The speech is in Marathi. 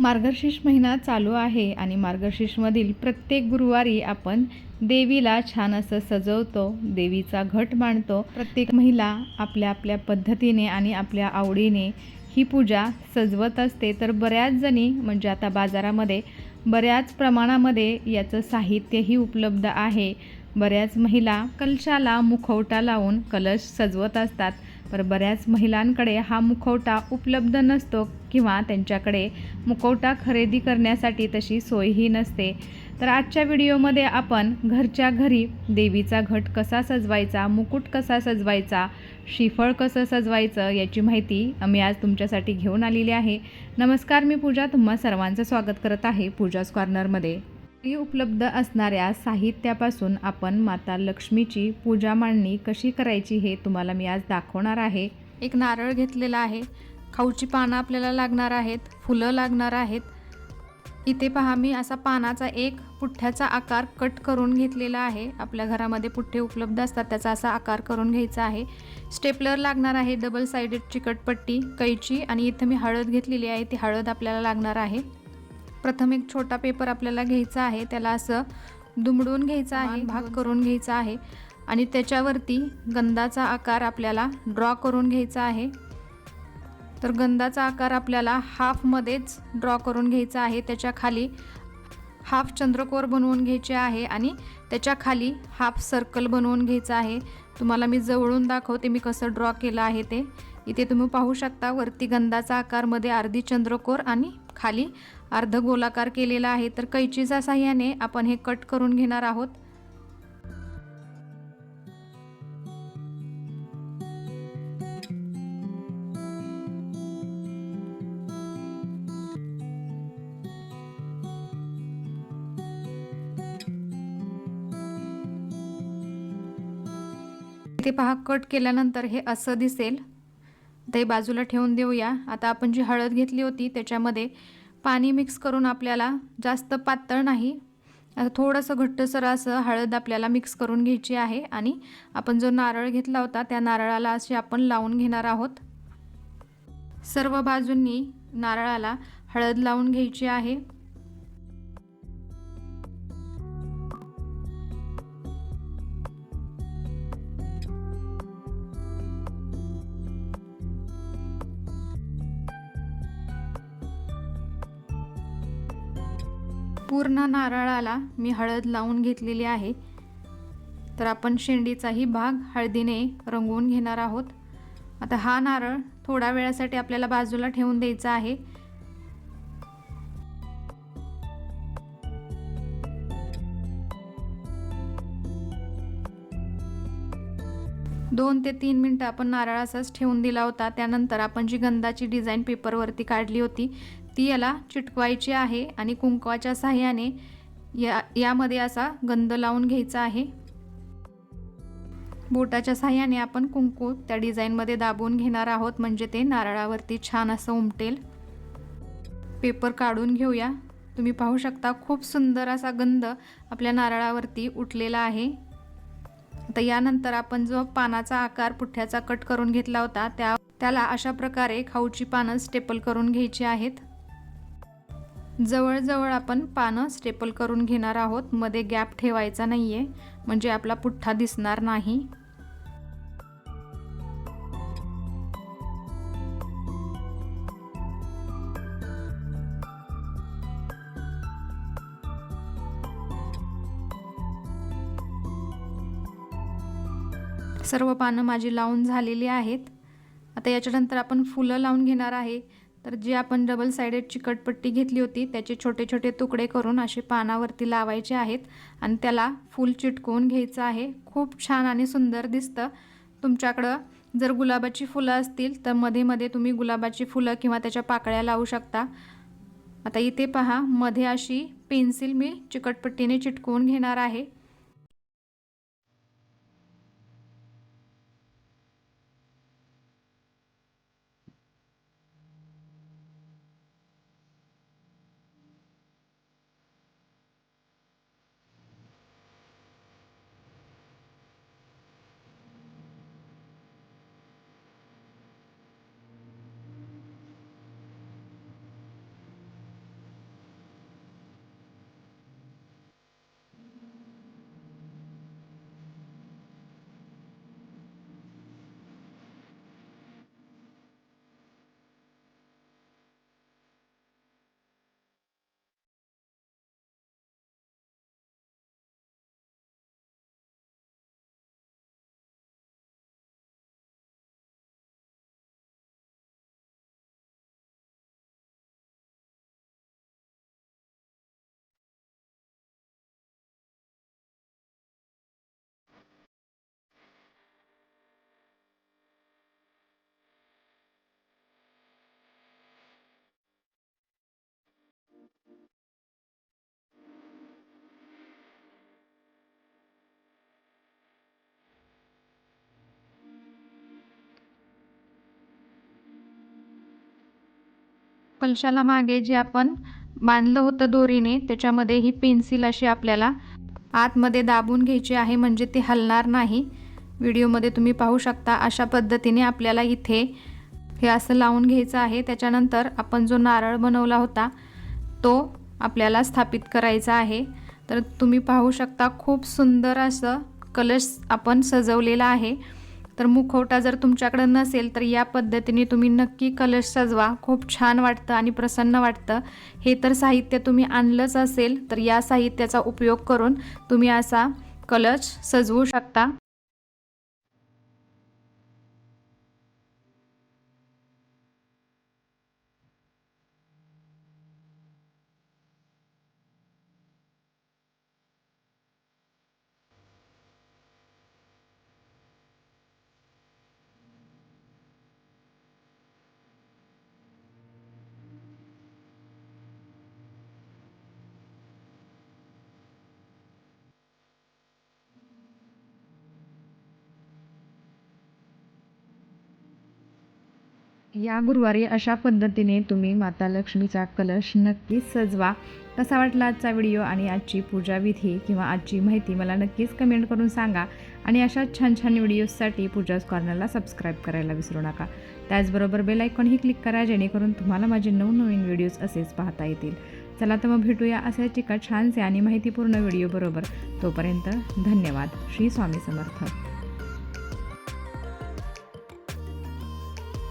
मार्गशीर्ष महिना चालू आहे आणि मार्गशीर्षमधील प्रत्येक गुरुवारी आपण देवीला छान असं सजवतो देवीचा घट मांडतो. प्रत्येक महिला आपल्या आपल्या पद्धतीने आणि आपल्या आवडीने ही पूजा सजवत असते. तर बऱ्याच जणी म्हणजे आता बाजारामध्ये बऱ्याच प्रमाणामध्ये याचं साहित्यही उपलब्ध आहे. बऱ्याच महिला कलशाला मुखवटा लावून कलश सजवत असतात. पर बऱ्याच महिलांकडे हा मुखवटा उपलब्ध नसतो किंवा त्यांच्याकडे मुखवटा खरेदी करण्यासाठी तशी सोयही नसते. तर आजच्या व्हिडिओमध्ये आपण घरच्या घरी देवीचा घट कसा सजवायचा मुकुट कसा सजवायचा श्रीफळ कसं सजवायचं याची माहिती आम्ही आज तुमच्यासाठी घेऊन आलेली आहे. नमस्कार मी पूजा. तुम्हा सर्वांचं स्वागत करत आहे पूजाच कॉर्नरमध्ये उपलब्ध असणाऱ्या साहित्यापासून आपण माता लक्ष्मीची पूजा मांडणी कशी करायची हे तुम्हाला मी आज दाखवणार आहे. एक नारळ घेतलेला आहे. खाऊची पानं आपल्याला लागणार आहेत. फुलं लागणार आहेत. इथे पहा मी असा पानाचा एक पुठ्ठ्याचा आकार कट करून घेतलेला आहे. आपल्या घरामध्ये पुठ्ठे उपलब्ध असतात त्याचा असा आकार करून घ्यायचा आहे. स्टेपलर लागणार आहे डबल सायडेड चिकटपट्टी कैची आणि इथं मी हळद घेतलेली आहे. ती हळद आपल्याला लागणार आहे. प्रथम एक छोटा पेपर आपल्याला घ्यायचा आहे. त्याला असं दुमडून घ्यायचा आहे भाग करून घ्यायचा आहे. आणि त्याच्यावरती गंधाचा आकार आपल्याला ड्रॉ करून घ्यायचा आहे. तर गंधाचा आकार आपल्याला हाफमध्येच ड्रॉ करून घ्यायचा आहे. त्याच्याखाली हाफ चंद्रकोर बनवून घ्यायचे आहे आणि त्याच्याखाली हाफ सर्कल बनवून घ्यायचा आहे. तुम्हाला मी जवळून दाखवते मी कसं ड्रॉ केलं आहे ते. इथे तुम्ही पाहू शकता वरती गंधाचा आकारमध्ये अर्धी चंद्रकोर आणि खाली अर्ध गोलाकार केलेला आहे तर कैचीच्या साह्याने आपण हे कट करून घेणार आहोत. ते पहा कट केल्यानंतर हे असं दिसेल. ते बाजूला ठेवून देऊया. आता आपण जी हळद घेतली होती त्याच्यामध्ये पाणी मिक्स करून आपल्याला जास्त पातळ नाही. थोडंसं घट्टसर असं हळद आपल्याला मिक्स करून घ्यायची आहे आणि आपण जो नारळ घेतला होता त्या नारळाला असे आपण लावून घेणार आहोत. सर्व बाजूंनी नारळाला हळद लावून घ्यायची आहे. पूर्ण नारळाला मी हळद लावून घेतलेली आहे. तर आपण शेंडीचाही भाग हळदीने रंगवून घेणार आहोत. आता हा नारळ थोड्या वेळासाठी आपल्याला बाजूला ठेवून द्यायचा आहे. दोन ते तीन मिनटं आपण नारळ असाच ठेवून दिला होता. त्यानंतर आपण जी गंधाची डिझाईन पेपरवरती काढली होती ती याला चिटकवायची आहे आणि कुंकवाच्या साह्याने या यामध्ये असा गंध लावून घ्यायचा आहे. बोटाच्या साह्याने आपण कुंकू त्या डिझाईनमध्ये दाबून घेणार आहोत म्हणजे ते नारळावरती छान असं उमटेल. पेपर काढून घेऊया. तुम्ही पाहू शकता खूप सुंदर असा गंध आपल्या नारळावरती उठलेला आहे. आता यानंतर आपण जो पानाचा आकार पुठ्ठ्याचा कट करून घेतला होता त्या त्याला अशा प्रकारे खाऊची पानं स्टेपल करून घ्यायची आहेत. जवळजवळ आपण पानं स्टेपल करून घेणार आहोत. मध्ये गॅप ठेवायचा नाही आहे म्हणजे आपला पुठ्ठा दिसणार नाही. सर्व पानं माझी लावून झालेली आहेत. आता याच्यानंतर आपण फुलं लावून घेणार आहे. तर जी आपण डबल सायडेड चिकटपट्टी घेतली होती त्याचे छोटे छोटे तुकडे करून असे पानावरती लावायचे आहेत आणि त्याला फूल चिटकवून घ्यायचं आहे. खूप छान आणि सुंदर दिसतं. तुमच्याकडं जर गुलाबाची फुलं असतील तर मध्ये मध्ये तुम्ही गुलाबाची फुलं किंवा त्याच्या पाकळ्या लावू शकता. आता इथे पहा मध्ये अशी पेन्सिल मी चिकटपट्टीने चिटकवून घेणार आहे. कलशाला मागे जे आपण बांधलं होतं दोरीने त्याच्यामध्ये ही पेन्सिल अशी आपल्याला आतमध्ये दाबून घ्यायची आहे म्हणजे ते हलणार नाही. व्हिडिओमध्ये तुम्ही पाहू शकता अशा पद्धतीने आपल्याला इथे हे असं लावून घ्यायचं आहे. त्याच्यानंतर आपण जो नारळ बनवला होता तो आपल्याला स्थापित करायचा आहे. तर तुम्ही पाहू शकता खूप सुंदर असं कलश आपण सजवलेला आहे. तर मुखवटा जर तुमच्याकडं नसेल तर या पद्धतीने तुम्ही नक्की कलश सजवा. खूप छान वाटतं आणि प्रसन्न वाटतं. हे तर साहित्य तुम्ही आणलंच असेल तर या साहित्याचा उपयोग करून तुम्ही असा कलश सजवू शकता. या गुरुवारी अशा पद्धतीने तुम्ही माता लक्ष्मीचा कलश नक्कीच सजवा. कसा वाटला आजचा व्हिडिओ आणि आजची पूजाविधी किंवा आजची माहिती मला नक्कीच कमेंट करून सांगा. आणि अशा छान छान व्हिडिओजसाठी पूजाज कॉर्नरला सबस्क्राईब करायला विसरू नका. त्याचबरोबर बेल आयकॉनही क्लिक करा जेणेकरून तुम्हाला माझे नवनवीन व्हिडिओज असेच पाहता येतील. चला तर मग भेटूया असेच एका छानसे आणि माहितीपूर्ण व्हिडिओ बरोबर. तोपर्यंत धन्यवाद. श्री स्वामी समर्थ.